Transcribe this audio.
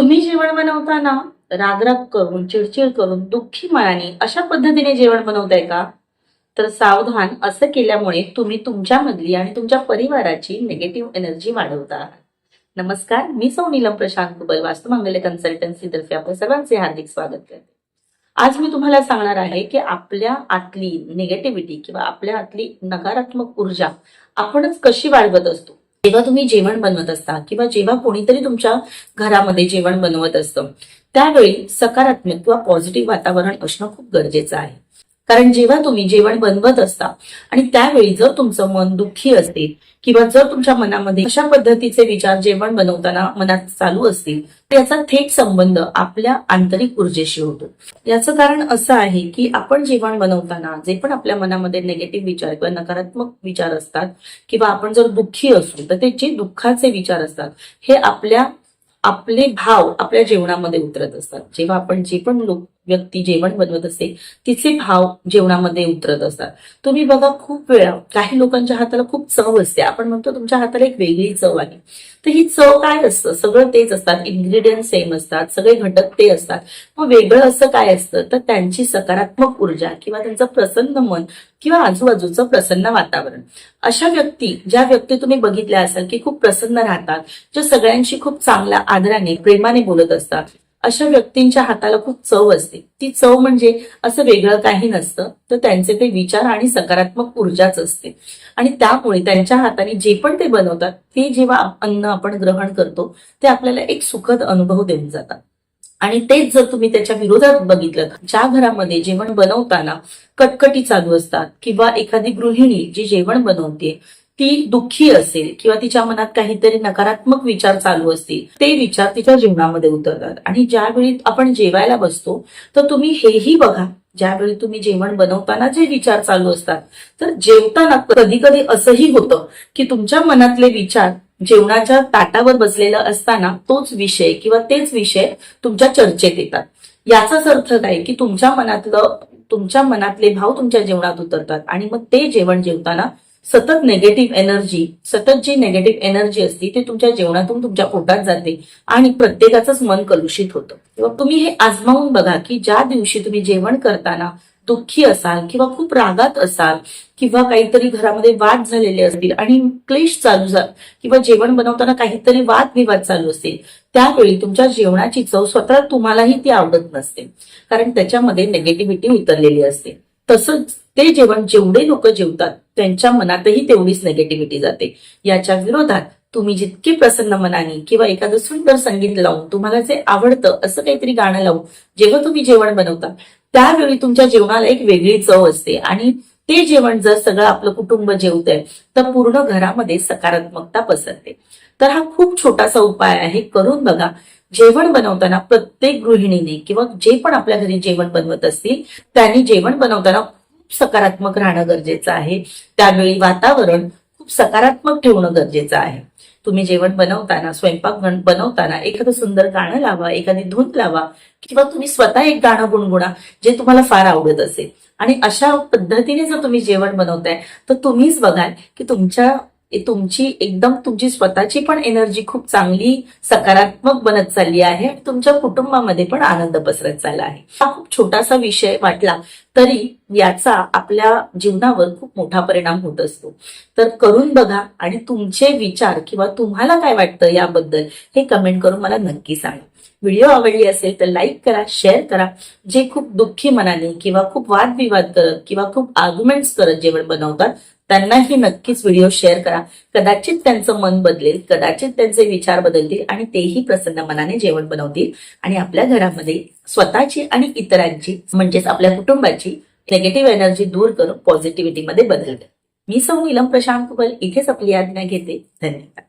तुम्ही जेवण बनवताना रागराग करून चिडचिड करून दुःखी मनाने अशा पद्धतीने जेवण बनवताय का? तर सावधान असं केल्यामुळे तुम्ही तुमच्यामधली आणि तुमच्या परिवाराची निगेटिव्ह एनर्जी वाढवता. आहात नमस्कार मी सौ नीलम प्रशांत कुबल वास्तुमंगल्य कन्सल्टन्सी तर्फे आपल्या सर्वांचे हार्दिक स्वागत करते. आज मी तुम्हाला सांगणार आहे की आपल्या आतली निगेटिव्हिटी किंवा आपल्या आतली नकारात्मक ऊर्जा आपणच कशी वाढवत असतो? जेव्हा तुम्ही जेवण बनवत असता किंवा जेव्हा कोणीतरी तुमच्या घरामध्ये जेवण बनवत असतं त्यावेळी सकारात्मक किंवा पॉझिटिव्ह वातावरण असणं खूप गरजेचं आहे. कारण जेव्हा तुम्ही जेवण बनवत असता आणि त्यावेळी जर तुमचं मन दुःखी असेल किंवा जर तुमच्या मनामध्ये अशा पद्धतीचे विचार जेवण बनवताना मनात चालू असतील तर याचा थेट संबंध आपल्या आंतरिक ऊर्जेशी होतो. याचं कारण असं आहे की आपण जेवण बनवताना जे पण आपल्या मनामध्ये निगेटिव्ह विचार किंवा नकारात्मक विचार असतात किंवा आपण जर दुःखी असू तर ते जे दुःखाचे विचार असतात हे आपल्या आपले भाव आपल्या जेवणामध्ये उतरत असतात. जेव्हा आपण जे पण लोक व्यक्ती जेवण बनवत असते तिचे भाव जेवणामध्ये उतरत असतात. तुम्ही बघा खूप वेळा काही लोकांच्या हाताला खूप चव असते. आपण म्हणतो तुमच्या हाताला एक वेगळी चव आहे. तर ही चव काय असतं? सगळं तेच असतात. इन्ग्रेडियंट सेम असतात. सगळे घटक ते असतात. मग वेगळं असं काय असतं? तर त्यांची सकारात्मक ऊर्जा किंवा त्यांचं प्रसन्न मन किंवा आजूबाजूचं प्रसन्न वातावरण. अशा व्यक्ती ज्या व्यक्ती तुम्ही बघितल्या असाल की खूप प्रसन्न राहतात ज्या सगळ्यांशी खूप चांगल्या आदराने प्रेमाने बोलत असतात अशा व्यक्तींच्या हाताला खूप चव असते. ती चव म्हणजे असं वेगळं काही नसतं. तर त्यांचे ते विचार आणि सकारात्मक ऊर्जाच असते. आणि त्यामुळे त्यांच्या हाताने जे पण ते बनवतात ते जेव्हा अन्न आपण ग्रहण करतो ते आपल्याला एक सुखद अनुभव देऊन जातात. आणि तेच जर तुम्ही त्याच्या विरोधात बघितलं ज्या घरामध्ये जेवण बनवताना कटकटी चालू असतात किंवा एखादी गृहिणी जी जेवण बनवते ती दुःखी असेल किंवा तिच्या मनात काहीतरी नकारात्मक विचार चालू असतील ते विचार तिच्या जीवनामध्ये उतरतात. आणि ज्यावेळी आपण जेवायला बसतो तर तुम्ही हेही बघा. ज्यावेळी तुम्ही जेवण बनवताना जे विचार चालू असतात तर जेवताना कधी कधी असंही होतं की तुमच्या मनातले विचार जेवणाच्या ताटावर बसलेलं असताना तोच विषय किंवा तेच विषय तुमच्या चर्चेत येतात. याचाच अर्थ काय की तुमच्या मनातलं तुमच्या मनातले भाव तुमच्या जेवणात उतरतात. आणि मग ते जेवण जेवताना सतत नेगेटिव्ह एनर्जी सतत जी नेगेटिव्ह एनर्जी असते ती तुमच्या जेवणातून तुमच्या पोटात जाते आणि प्रत्येकाचंच मन कलुषित होतं. तेव्हा तुम्ही हे आजमावून बघा की ज्या दिवशी तुम्ही जेवण करताना दुःखी असाल किंवा खूप रागात असाल किंवा काहीतरी घरामध्ये वाद झालेले असतील आणि क्लेश चालू झाल किंवा जेवण बनवताना काहीतरी वादविवाद चालू असतील त्यावेळी तुमच्या जेवणाची चव स्वतः तुम्हालाही ती आवडत नसते. कारण त्याच्यामध्ये नेगेटिव्हिटी उतरलेली असते. तसंच ते जेवण जेवढे लोक जेवतात त्यांच्या मनातही तेवढीच नेगेटिव्हिटी जाते. याच्या विरोधात तुम्ही जितके प्रसन्न मनाने किंवा एखादं सुंदर संगीत लावून तुम्हाला जे आवडतं असं काहीतरी गाणं लावून जेव्हा तुम्ही जेवण बनवता त्यावेळी तुमच्या जेवणाला एक वेगळी चव असते. आणि ते जेवण जर सगळं आपलं कुटुंब जेवतंय तर पूर्ण घरामध्ये सकारात्मकता पसरते. तर हा खूप छोटासा उपाय आहे. करून बघा. जेवण बनवताना प्रत्येक गृहिणीने किंवा जे पण आपल्या घरी जेवण बनवत असतील त्यांनी जेवण बनवताना सकारात्मक राहणं गरजेचं आहे. त्यावेळी वातावरण खूप सकारात्मक ठेवणं गरजेचं आहे. तुम्ही जेवण बनवताना स्वयंपाक बनवताना एखादं सुंदर गाणं लावा एखादी धून लावा किंवा तुम्ही स्वतः एक गाणं गुणगुणा जे तुम्हाला फार आवडत असेल. आणि अशा पद्धतीने जर तुम्ही जेवण बनवताय तर तुम्हीच बघाल की तुमच्या तुमची एकदम तुमची स्वतःची पण एनर्जी खूप चांगली सकारात्मक बनत चालली आहे तुमच्या कुटुंबामध्ये पण आनंद पसरत चालला आहे. हा खूप छोटासा विषय वाटला तरी याचा आपल्या जीवनावर खूप मोठा परिणाम होत असतो. तर करून बघा आणि तुमचे विचार किंवा तुम्हाला काय वाटतं याबद्दल हे कमेंट करून मला नक्की सांगा. व्हिडिओ आवडली असेल तर लाईक करा शेअर करा. जे खूप दुःखी मनाने किंवा खूप वादविवाद करत किंवा खूप आर्ग्युमेंट्स करत जेवण बनवतात त्यांनाही नक्कीच व्हिडिओ शेअर करा. कदाचित त्यांचं मन बदलेल कदाचित त्यांचे विचार बदलतील आणि तेही प्रसन्न मनाने जेवण बनवतील आणि आपल्या घरामध्ये स्वतःची आणि इतरांची म्हणजेच आपल्या कुटुंबाची निगेटिव्ह एनर्जी दूर करून पॉझिटिव्हिटी मध्ये बदल मी सौ नीलम प्रशांत कुबल. इथेच आपली आज्ञा घेते. धन्यवाद.